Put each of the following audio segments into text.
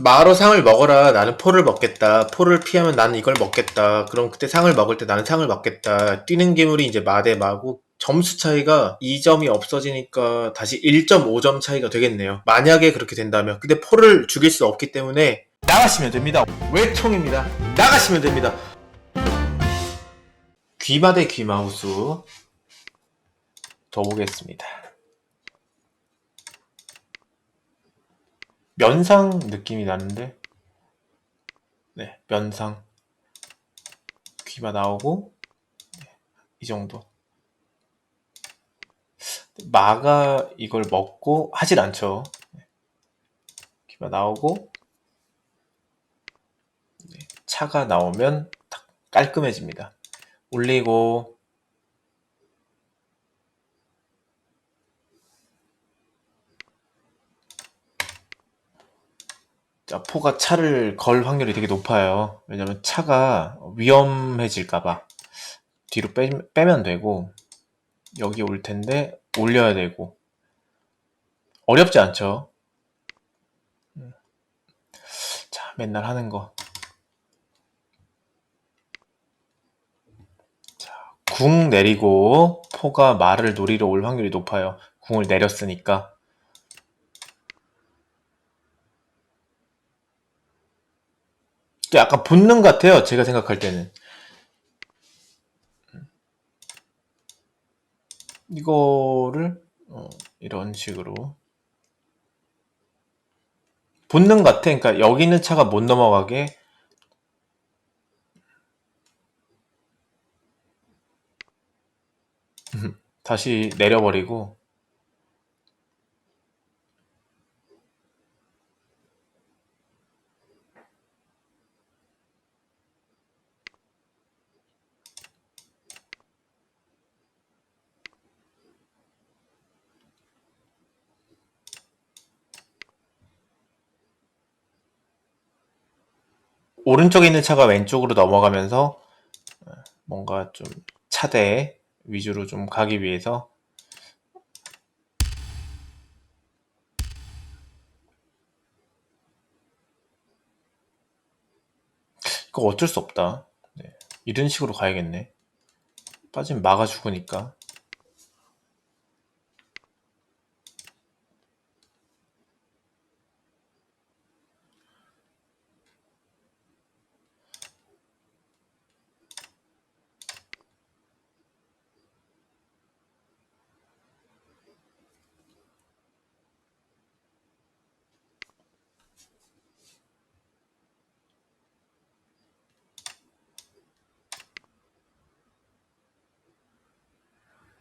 마로 상을 먹어라. 나는 포를 먹겠다. 포를 피하면 나는 이걸 먹겠다. 그럼 그때 상을 먹을 때 나는 상을 먹겠다. 뛰는 괴물이 이제 마 대 마고 점수 차이가 2점이 없어지니까 다시 1.5점 차이가 되겠네요. 만약에 그렇게 된다면. 근데 포를 죽일 수 없기 때문에 나가시면 됩니다. 외통입니다. 나가시면 됩니다. 귀마 대 귀마우스 더 보겠습니다. 면상 느낌이 나는데? 네 면상. 귀가 나오고 네, 이 정도. 마가 이걸 먹고 하질 않죠. 네, 귀가 나오고 네, 차가 나오면 딱 깔끔해집니다. 올리고 포가 차를 걸 확률이 되게 높아요. 왜냐면 차가 위험해질까봐. 뒤로 빼, 빼면 되고, 여기 올 텐데, 올려야 되고. 어렵지 않죠? 음. 자, 맨날 하는 거. 자, 궁 내리고, 포가 말을 노리러 올 확률이 높아요. 궁을 내렸으니까. 또 약간 본능 같아요. 제가 생각할 때는. 이거를 어, 이런 식으로 본능 같아. 그러니까 여기 있는 차가 못 넘어가게 다시 내려버리고 오른쪽에 있는 차가 왼쪽으로 넘어가면서 어, 뭔가 좀 차대 위주로 좀 가기 위해서 이거 어쩔 수 없다. 네, 이런 식으로 가야겠네. 빠지면 막아 죽으니까.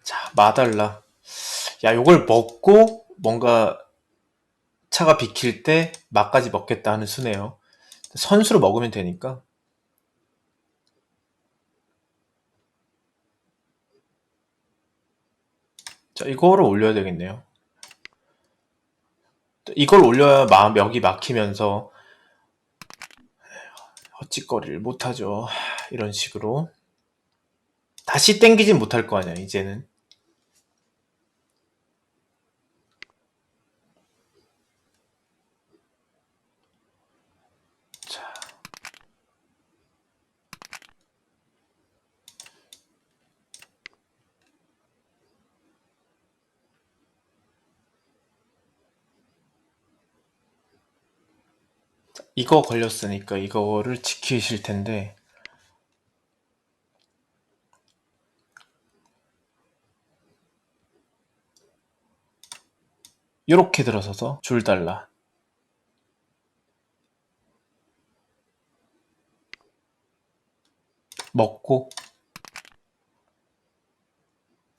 자, 마달라. 야, 요걸 먹고 뭔가 차가 비킬 때 막까지 먹겠다 하는 수네요. 선수로 먹으면 되니까. 자, 이거를 올려야 되겠네요. 이걸 올려야 마, 멱이 막히면서 헛짓거리를 못하죠. 이런 식으로. 다시 땡기진 못할 거 아니야, 이제는. 이거 걸렸으니까 이거를 지키실 텐데. 이렇게 들어서서 줄 달라. 먹고.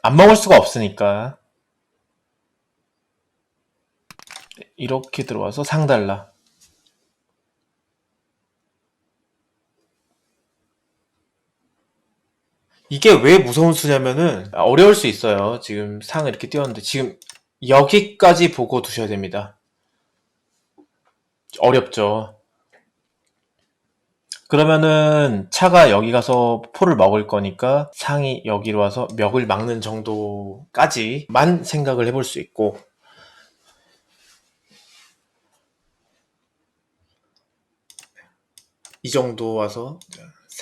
안 먹을 수가 없으니까. 이렇게 들어와서 상 달라 이게 왜 무서운 수냐면은 어려울 수 있어요. 지금 상을 이렇게 띄웠는데 지금 여기까지 보고 두셔야 됩니다. 어렵죠. 그러면은 차가 여기 가서 포를 먹을 거니까 상이 여기로 와서 멱을 막는 정도까지만 생각을 해볼 수 있고 이 정도 와서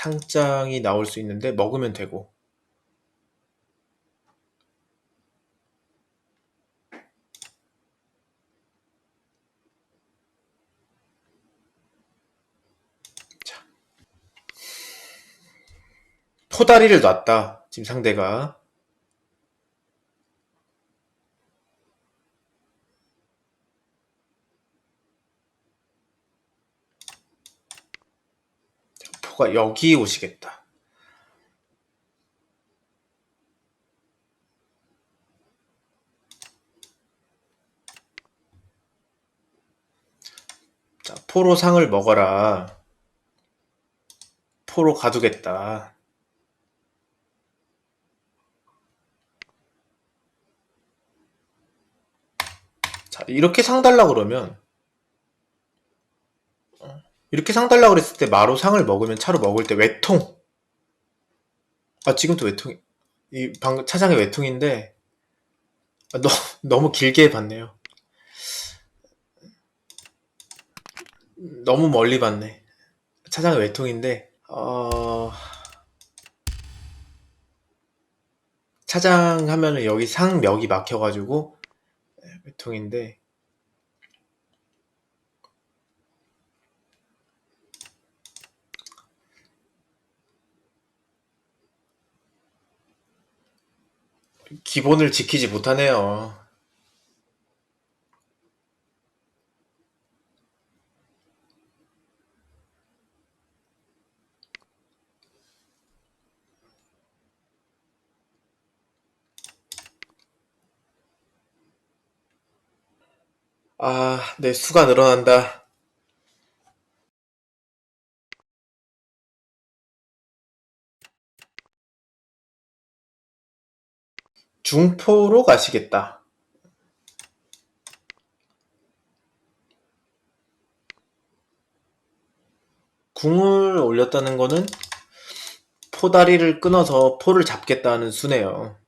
상장이 나올 수 있는데 먹으면 되고 자. 포다리를 놨다 지금 상대가 포가 여기 오시겠다 자, 포로 상을 먹어라. 포로 가두겠다. 자, 이렇게 상 달라 그러면 어, 이렇게 상 달라 그랬을 때 마로 상을 먹으면 차로 먹을 때 외통. 아, 지금도 외통. 이 방금 차장의 외통인데 아, 너, 너무 길게 봤네요. 너무 멀리 봤네. 차장의 외통인데 어... 차장 하면은 여기 상멱이 막혀가지고 네, 외통인데 기본을 지키지 못하네요. 아, 네, 수가 늘어난다. 중포로 가시겠다. 궁을 올렸다는 거는 포다리를 끊어서 포를 잡겠다는 수네요.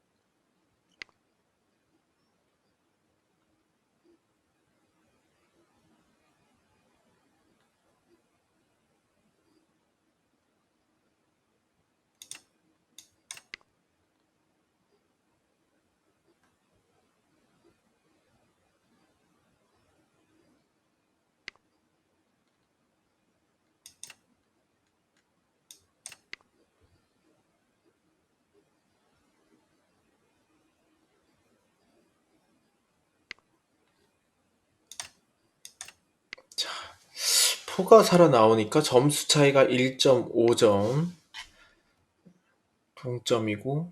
포가 살아나오니까 점수 차이가 1.5점 동점이고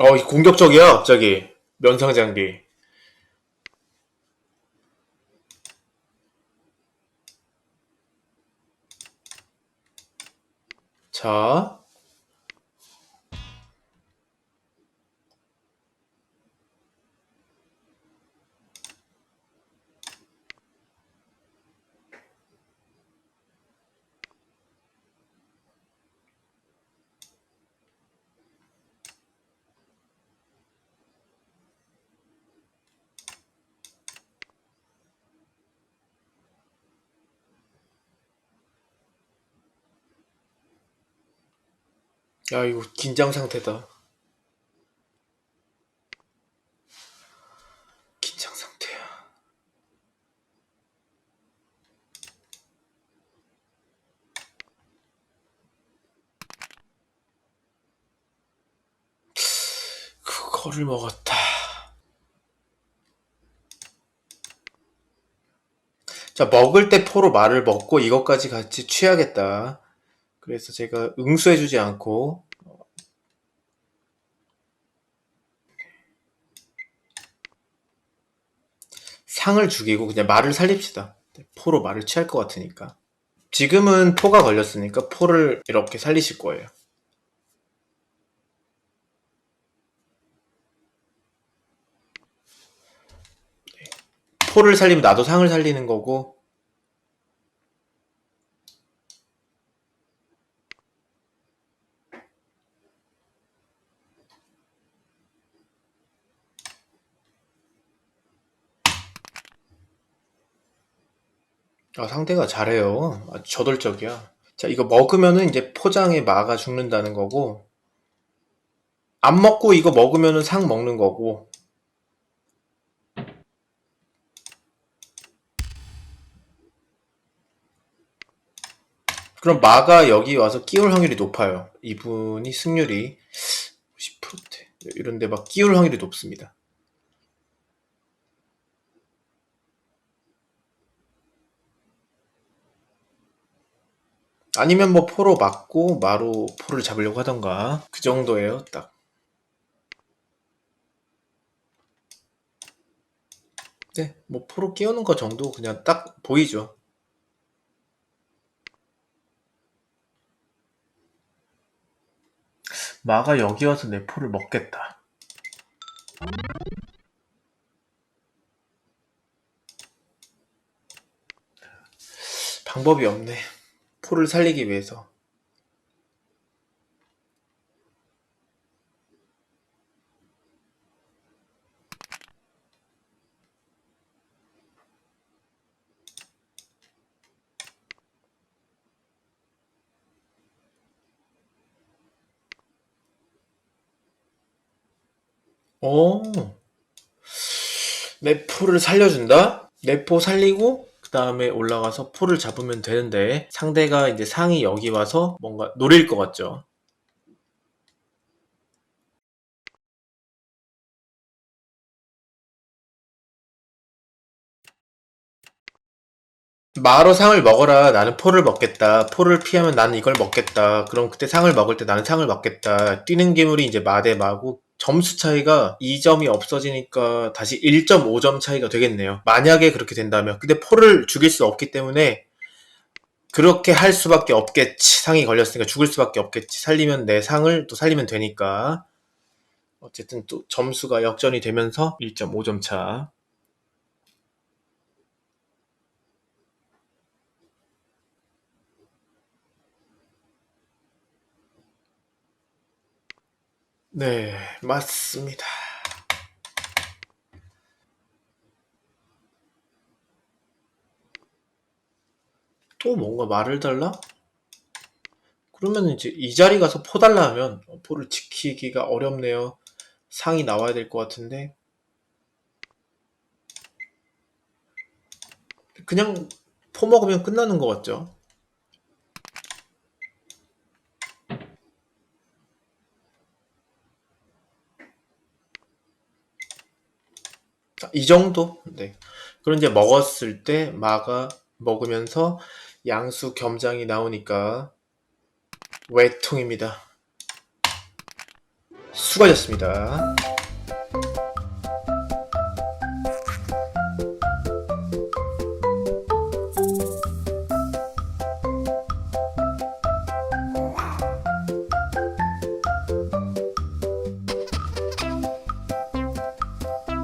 어, 공격적이야, 갑자기. 면상장비. 자. 야, 이거 긴장 상태다. 긴장 상태야. 그거를 먹었다. 자, 먹을 때 포로 말을 먹고 이것까지 같이 취하겠다. 그래서 제가 응수해주지 않고 상을 죽이고 그냥 말을 살립시다. 포로 말을 취할 것 같으니까. 지금은 포가 걸렸으니까 포를 이렇게 살리실 거예요. 포를 살리면 나도 상을 살리는 거고 아, 상대가 잘해요. 아주 저돌적이야. 자, 이거 먹으면은 이제 포장에 마가 죽는다는 거고, 안 먹고 이거 먹으면은 상 먹는 거고, 그럼 마가 여기 와서 끼울 확률이 높아요. 이분이 승률이 10%대. 이런데 막 끼울 확률이 높습니다. 아니면 뭐 포로 맞고 마로 포를 잡으려고 하던가. 그 정도예요 딱. 네, 뭐 포로 끼우는 거 정도 그냥 딱 보이죠. 마가 여기 와서 내 포를 먹겠다. 방법이 없네 포를 살리기 위해서 오, 내 포를 살려준다? 내 포 살리고 그 다음에 올라가서 포를 잡으면 되는데 상대가 이제 상이 여기 와서 뭔가 노릴 것 같죠. 마로 상을 먹어라. 나는 포를 먹겠다. 포를 피하면 나는 이걸 먹겠다. 그럼 그때 상을 먹을 때 나는 상을 먹겠다. 뛰는 괴물이 이제 마대 마고 점수 차이가 2점이 없어지니까 다시 1.5점 차이가 되겠네요. 만약에 그렇게 된다면. 근데 포를 죽일 수 없기 때문에 그렇게 할 수밖에 없겠지. 상이 걸렸으니까 죽을 수밖에 없겠지. 살리면 내 상을 또 살리면 되니까. 어쨌든 또 점수가 역전이 되면서 1.5점 차. 네, 맞습니다. 또 뭔가 말을 달라? 그러면 이제 이 자리 가서 포 달라 하면 어, 포를 지키기가 어렵네요. 상이 나와야 될 것 같은데. 그냥 포 먹으면 끝나는 것 같죠? 이 정도? 네. 그럼 이제 먹었을 때 마가 먹으면서 양수 겸장이 나오니까 외통입니다. 수고하셨습니다.